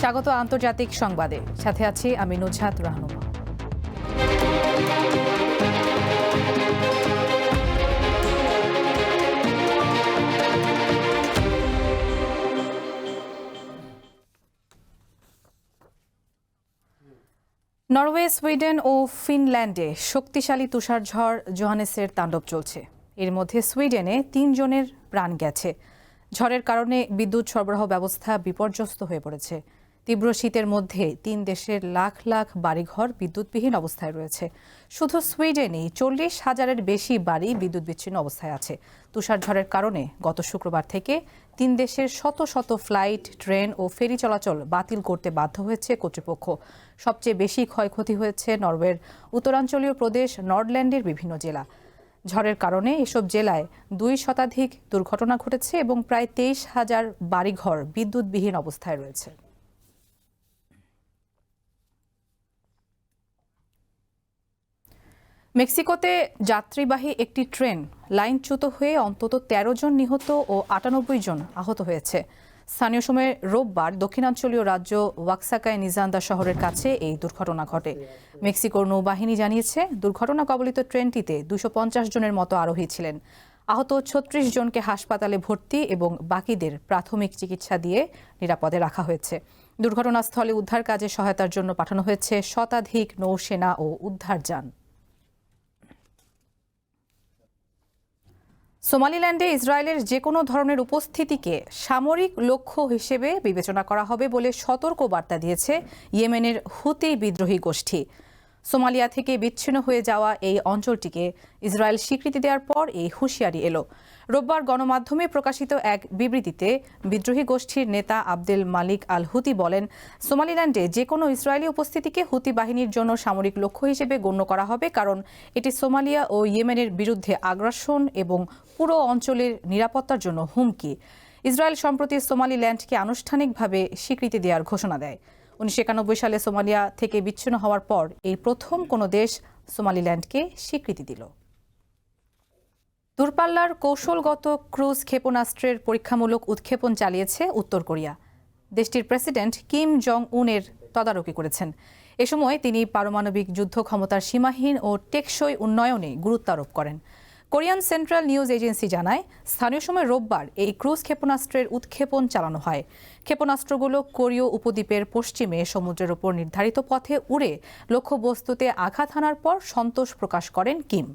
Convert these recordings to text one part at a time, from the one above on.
স্বাগত আন্তর্জাতিক সংবাদে। সাথে আছি আমি নুজহাত রাহনুমা। নরওয়ে, সুইডেন ও ফিনল্যান্ডে শক্তিশালী তুষারঝড় জোহানেসের তাণ্ডব চলছে। এর মধ্যে সুইডেনে তিনজনের প্রাণ গেছে। ঝড়ের কারণে বিদ্যুৎ সরবরাহ ব্যবস্থা বিপর্যস্ত হয়ে পড়েছে। তীব্র শীতের মধ্যে তিন দেশের লাখ লাখ বাড়িঘর বিদ্যুৎবিহীন অবস্থায় রয়েছে। শুধু সুইডেনেই চল্লিশ হাজারের বেশি বাড়ি বিদ্যুৎ বিচ্ছিন্ন অবস্থায় আছে। তুষারঝড়ের কারণে গত শুক্রবার থেকে তিন দেশের শত শত ফ্লাইট, ট্রেন ও ফেরি চলাচল বাতিল করতে বাধ্য হয়েছে কর্তৃপক্ষ। সবচেয়ে বেশি ক্ষয়ক্ষতি হয়েছে নরওয়ের উত্তরাঞ্চলীয় প্রদেশ নর্ডল্যান্ডের বিভিন্ন জেলা। ঝড়ের কারণে এসব জেলায় দুই শতাধিক দুর্ঘটনা ঘটেছে এবং প্রায় তেইশ হাজার বাড়িঘর বিদ্যুৎবিহীন অবস্থায় রয়েছে। মেক্সিকোতে যাত্রীবাহী একটি ট্রেন লাইনচ্যুত হয়ে অন্তত ১৩ জন নিহত ও আটানব্বই জন আহত হয়েছে। স্থানীয় সময়ে রোববার দক্ষিণাঞ্চলীয় রাজ্য ওয়াক্সাকায় নিজান্দা শহরের কাছে এই দুর্ঘটনা ঘটে। মেক্সিকোর নৌবাহিনী জানিয়েছে, দুর্ঘটনা কবলিত ট্রেনটিতে দুশো জনের মতো আরোহী ছিলেন। আহত ছত্রিশ জনকে হাসপাতালে ভর্তি এবং বাকিদের প্রাথমিক চিকিৎসা দিয়ে নিরাপদে রাখা হয়েছে। দুর্ঘটনাস্থলে উদ্ধার কাজে সহায়তার জন্য পাঠানো হয়েছে শতাধিক নৌসেনা ও উদ্ধার যান। সোমালিল্যান্ডে ইসরায়েলের যে কোনো ধরনের উপস্থিতিকে সামরিক লক্ষ্য হিসেবে বিবেচনা করা হবে বলে সতর্ক বার্তা দিয়েছে ইয়েমেনের হুতি বিদ্রোহী গোষ্ঠী। সোমালিয়া থেকে বিচ্ছিন্ন হয়ে যাওয়া এই অঞ্চলটিকে ইসরায়েল স্বীকৃতি দেওয়ার পর এই হুঁশিয়ারি এলো। রোববার গণমাধ্যমে প্রকাশিত এক বিবৃতিতে বিদ্রোহী গোষ্ঠীর নেতা আব্দুল মালিক আল হুতি বলেন, সোমালিল্যান্ডে যে কোনো ইসরায়েলি উপস্থিতিকে হুতি বাহিনীর জন্য সামরিক লক্ষ্য হিসেবে গণ্য করা হবে কারণ এটি সোমালিয়া ও ইয়েমেনের বিরুদ্ধে আগ্রাসন এবং পুরো অঞ্চলের নিরাপত্তার জন্য হুমকি। ইসরায়েল সম্প্রতি সোমালিল্যান্ডকে আনুষ্ঠানিকভাবে স্বীকৃতি দেওয়ার ঘোষণা দেয়। উনিশশো একানব্বই সালে সোমালিয়া থেকে বিচ্ছিন্ন হওয়ার পর এই প্রথম কোনো দেশ সোমালিল্যান্ডকে স্বীকৃতি দিল। দূরপাল্লার কৌশলগত ক্রুজ ক্ষেপণাস্ত্রের পরীক্ষামূলক উৎক্ষেপণ চালিয়েছে উত্তর কোরিয়া। দেশটির প্রেসিডেন্ট কিম জং উনের তদারকি করেছেন। এ সময় তিনি পারমাণবিক যুদ্ধ ক্ষমতার সীমাহীন ও টেকসই উন্নয়নে গুরুত্ব আরোপ করেন। কোরিয়ান সেন্ট্রাল নিউজ এজেন্সি জানায়, স্থানীয় সময় রোববার এই ক্রুজ ক্ষেপণাস্ত্রের উৎক্ষেপণ চালানো হয়। ক্ষেপণাস্ত্রগুলো কোরীয় উপদ্বীপের পশ্চিমে সমুদ্রের উপর নির্ধারিত পথে উড়ে লক্ষ্যবস্তুতে আঘাত হানার পর সন্তোষ প্রকাশ করেন কিম।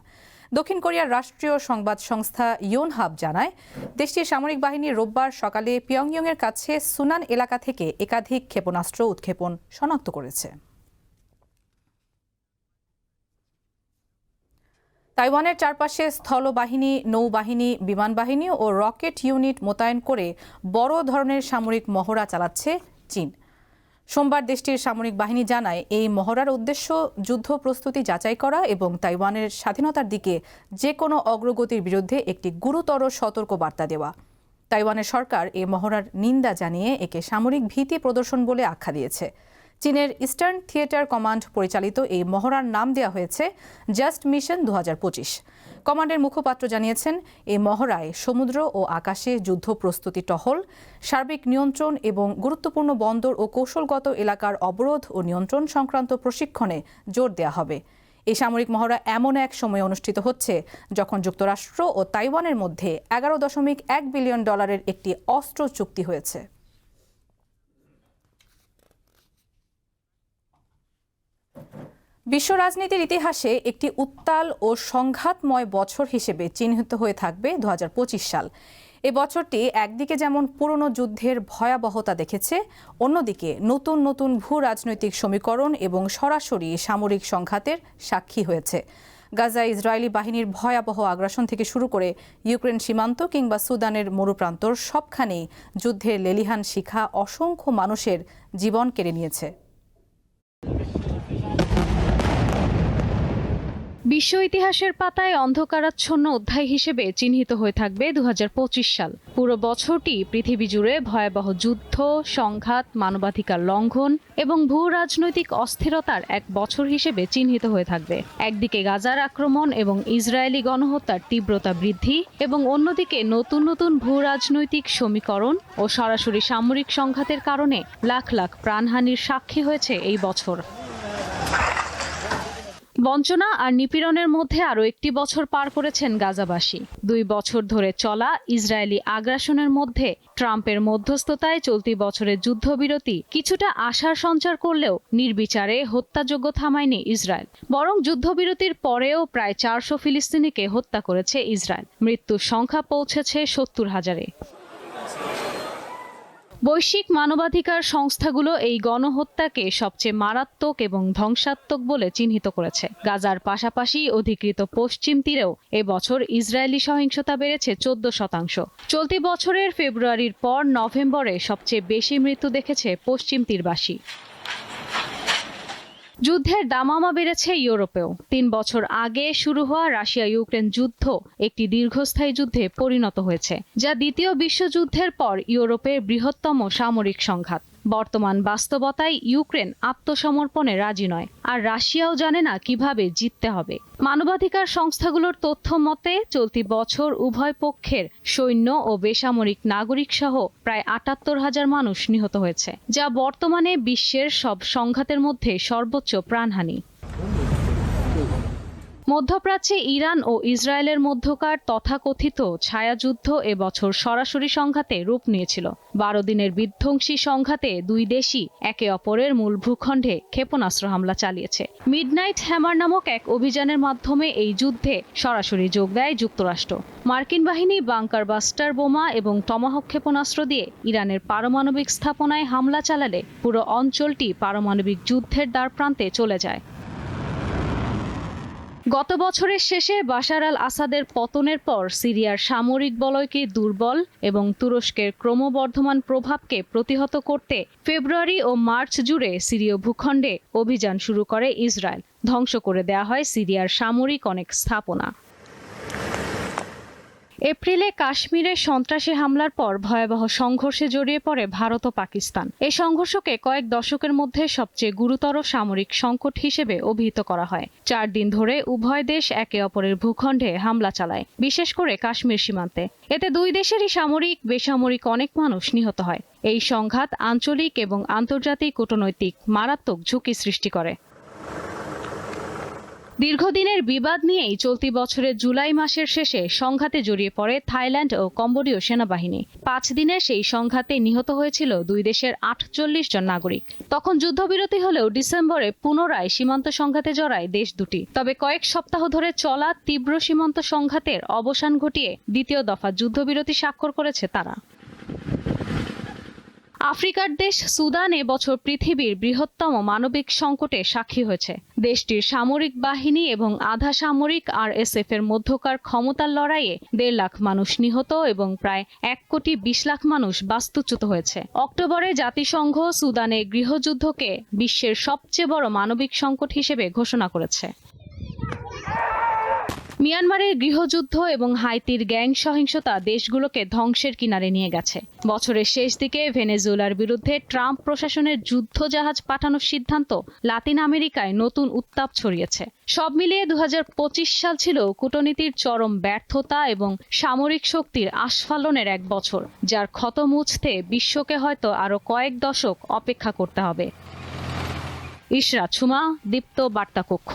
দক্ষিণ কোরিয়ার রাষ্ট্রীয় সংবাদ সংস্থা ইয়ন হাব জানায়, দেশটির সামরিক বাহিনী রোববার সকালে পিয়ংইয়ংয়ের কাছে সুনান এলাকা থেকে একাধিক ক্ষেপণাস্ত্র উৎক্ষেপণ শনাক্ত করেছে। তাইওয়ানের চারপাশে স্থলবাহিনী, নৌবাহিনী বিমান বাহিনী ও রকেট ইউনিট মোতায়েন করে বড় ধরনের সামরিক মহড়া চালাচ্ছে চীন। সোমবার দেশটির সামরিক বাহিনী জানায়, এই মহড়ার উদ্দেশ্য যুদ্ধ প্রস্তুতি যাচাই করা এবং তাইওয়ানের স্বাধীনতার দিকে যে কোনো অগ্রগতির বিরুদ্ধে একটি গুরুতর সতর্ক বার্তা দেওয়া। তাইওয়ানের সরকার এই মহড়ার নিন্দা জানিয়ে একে সামরিক ভীতি প্রদর্শন বলে আখ্যা দিয়েছে। চীনের ইস্টার্ন থিয়েটার কমান্ড পরিচালিত এই মহড়ার নাম দেওয়া হয়েছে জাস্ট মিশন দু হাজার পঁচিশ। কমান্ডের মুখপাত্র জানিয়েছেন, এই মহড়ায় সমুদ্র ও আকাশে যুদ্ধ প্রস্তুতি টহল, সার্বিক নিয়ন্ত্রণ এবং গুরুত্বপূর্ণ বন্দর ও কৌশলগত এলাকার অবরোধ ও নিয়ন্ত্রণ সংক্রান্ত প্রশিক্ষণে জোর দেওয়া হবে। এই সামরিক মহড়া এমন এক সময়ে অনুষ্ঠিত হচ্ছে যখন যুক্তরাষ্ট্র ও তাইওয়ানের মধ্যে এগারো দশমিক এক বিলিয়ন ডলারের একটি অস্ত্র চুক্তি হয়েছে। বিশ্ব রাজনীতির ইতিহাসে একটি উত্তাল ও সংঘাতময় বছর হিসেবে চিহ্নিত হয়ে থাকবে দু হাজার পঁচিশ সাল। এ বছরটি একদিকে যেমন পুরনো যুদ্ধের ভয়াবহতা দেখেছে, অন্যদিকে নতুন নতুন ভূ রাজনৈতিক সমীকরণ এবং সরাসরি সামরিক সংঘাতের সাক্ষী হয়েছে। গাজা ইসরায়েলি বাহিনীর ভয়াবহ আগ্রাসন থেকে শুরু করে ইউক্রেন সীমান্ত কিংবা সুদানের মরুপ্রান্তর সবখানেই যুদ্ধের লেলিহান শিখা অসংখ্য মানুষের জীবন কেড়ে নিয়েছে। বিশ্ব ইতিহাসের পাতায় অন্ধকারাচ্ছন্ন অধ্যায় হিসেবে চিহ্নিত হয়ে থাকবে দু হাজার পঁচিশ সাল। পুরো বছরটি পৃথিবী জুড়ে ভয়াবহ যুদ্ধ, সংঘাত, মানবাধিকার লঙ্ঘন এবং ভূ রাজনৈতিক অস্থিরতার এক বছর হিসেবে চিহ্নিত হয়ে থাকবে। একদিকে গাজার আক্রমণ এবং ইসরায়েলি গণহত্যার তীব্রতা বৃদ্ধি এবং অন্যদিকে নতুন নতুন ভূ রাজনৈতিক সমীকরণ ও সরাসরি সামরিক সংঘাতের কারণে লাখ লাখ প্রাণহানির সাক্ষী হয়েছে এই বছর। বঞ্চনা আর নিপীড়নের মধ্যে আরও একটি বছর পার করেছেন গাজাবাসী। দুই বছর ধরে চলা ইসরায়েলি আগ্রাসনের মধ্যে ট্রাম্পের মধ্যস্থতায় চলতি বছরের যুদ্ধবিরতি কিছুটা আশার সঞ্চার করলেও নির্বিচারে হত্যাযোগ্য থামায়নি ইসরায়েল। বরং যুদ্ধবিরতির পরেও প্রায় চারশো ফিলিস্তিনিকে হত্যা করেছে ইসরায়েল। মৃত্যুর সংখ্যা পৌঁছেছে সত্তর হাজারে। বৈশ্বিক মানবাধিকার সংস্থাগুলো এই গণহত্যাকে সবচেয়ে মারাত্মক এবং ধ্বংসাত্মক বলে চিহ্নিত করেছে। গাজার পাশাপাশি অধিকৃত পশ্চিম তীরেও এবছর ইসরায়েলি সহিংসতা বেড়েছে চোদ্দ শতাংশ। চলতি বছরের ফেব্রুয়ারির পর নভেম্বরে সবচেয়ে বেশি মৃত্যু দেখেছে পশ্চিম তীরবাসী। যুদ্ধের দামামা বেড়েছে ইউরোপেও। তিন বছর আগে শুরু হওয়া রাশিয়া ইউক্রেন যুদ্ধ একটি দীর্ঘস্থায়ী যুদ্ধে পরিণত হয়েছে, যা দ্বিতীয় বিশ্বযুদ্ধের পর ইউরোপের বৃহত্তম সামরিক সংঘাত। বর্তমান বাস্তবতায় ইউক্রেন আত্মসমর্পণে রাজি নয়। আর রাশিয়াও জানে না কীভাবে জিততে হবে। মানবাধিকার সংস্থাগুলোর তথ্য মতে, চলতি বছর উভয় পক্ষের সৈন্য ও বেসামরিক নাগরিক সহ প্রায় আটাত্তর হাজার মানুষ নিহত হয়েছে, যা বর্তমানে বিশ্বের সব সংঘাতের মধ্যে সর্বোচ্চ প্রাণহানি। মধ্যপ্রাচ্যে ইরান ও ইসরায়েলের মধ্যকার তথাকথিত ছায়াযুদ্ধ এবছর সরাসরি সংঘাতে রূপ নিয়েছিল। বারো দিনের বিধ্বংসী সংঘাতে দুই দেশই একে অপরের মূল ভূখণ্ডে ক্ষেপণাস্ত্র হামলা চালিয়েছে। মিডনাইট হ্যামার নামক এক অভিযানের মাধ্যমে এই যুদ্ধে সরাসরি যোগ দেয় যুক্তরাষ্ট্র। মার্কিন বাহিনী বাংকার বাস্টার বোমা এবং টমাহক ক্ষেপণাস্ত্র দিয়ে ইরানের পারমাণবিক স্থাপনায় হামলা চালালে পুরো অঞ্চলটি পারমাণবিক যুদ্ধের দ্বারপ্রান্তে চলে যায়। গত বছরের শেষে বাশার আল আসাদের পতনের পর সিরিয়ার সামরিক বলয়কে দুর্বল এবং তুরস্কের ক্রমবর্ধমান প্রভাবকে প্রতিহত করতে ফেব্রুয়ারি ও মার্চ জুড়ে সিরীয় ভূখণ্ডে অভিযান শুরু করে ইসরায়েল। ধ্বংস করে দেয়া হয় সিরিয়ার সামরিক অনেক স্থাপনা। এপ্রিলে কাশ্মীরে সন্ত্রাসী হামলার পর ভয়াবহ সংঘর্ষে জড়িয়ে পড়ে ভারত ও পাকিস্তান। এই সংঘর্ষকে কয়েক দশকের মধ্যে সবচেয়ে গুরুতর সামরিক সংকট হিসেবে অভিহিত করা হয়। চার দিন ধরে উভয় দেশ একে অপরের ভূখণ্ডে হামলা চালায়, বিশেষ করে কাশ্মীর সীমান্তে। এতে দুই দেশেরই সামরিক, বেসামরিক অনেক মানুষ নিহত হয়। এই সংঘাত আঞ্চলিক এবং আন্তর্জাতিক কূটনৈতিক মারাত্মক ঝুঁকি সৃষ্টি করে। দীর্ঘদিনের বিবাদ নিয়েই চলতি বছরের জুলাই মাসের শেষে সংঘাতে জড়িয়ে পড়ে থাইল্যান্ড ও কম্বোডীয় সেনাবাহিনী। পাঁচ দিনের সেই সংঘাতে নিহত হয়েছিল দুই দেশের আটচল্লিশ জন নাগরিক। তখন যুদ্ধবিরতি হলেও ডিসেম্বরে পুনরায় সীমান্ত সংঘাতে জড়ায় দেশ দুটি। তবে কয়েক সপ্তাহ ধরে চলা তীব্র সীমান্ত সংঘাতের অবসান ঘটিয়ে দ্বিতীয় দফা যুদ্ধবিরতি স্বাক্ষর করেছে তারা। আফ্রিকার দেশ সুদান এবছর পৃথিবীর বৃহত্তম মানবিক সংকটে সাক্ষী হয়েছে। দেশটির সামরিক বাহিনী এবং আধা সামরিক আর এসএফ এর মধ্যকার ক্ষমতার লড়াইয়ে দেড় লাখ মানুষ নিহত এবং প্রায় এক কোটি বিশ লাখ মানুষ বাস্তুচ্যুত হয়েছে। অক্টোবরে জাতিসংঘ সুদানে গৃহযুদ্ধকে বিশ্বের সবচেয়ে বড় মানবিক সংকট হিসেবে ঘোষণা করেছে। মিয়ানমারের গৃহযুদ্ধ এবং হাইতির গ্যাং সহিংসতা দেশগুলোকে ধ্বংসের কিনারে নিয়ে গেছে। বছরের শেষ দিকে ভেনেজুয়েলার বিরুদ্ধে ট্রাম্প প্রশাসনের যুদ্ধ জাহাজ পাঠানোর সিদ্ধান্ত লাতিন আমেরিকায় নতুন উত্তাপ ছড়িয়েছে। সব মিলিয়ে দু হাজার পঁচিশ সাল ছিল কূটনীতির চরম ব্যর্থতা এবং সামরিক শক্তির আস্ফালনের এক বছর, যার ক্ষত মুছতে বিশ্বকে হয়তো আরও কয়েক দশক অপেক্ষা করতে হবে। ইশরাত সুমা, দীপ্ত বার্তা কক্ষ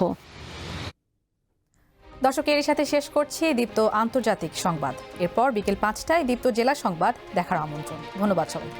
দর্শক এর সাথে শেষ করছি দীপ্ত আন্তর্জাতিক সংবাদ। এরপর বিকেল পাঁচটায় দীপ্ত জেলা সংবাদ দেখার আমন্ত্রণ। ধন্যবাদ সবাই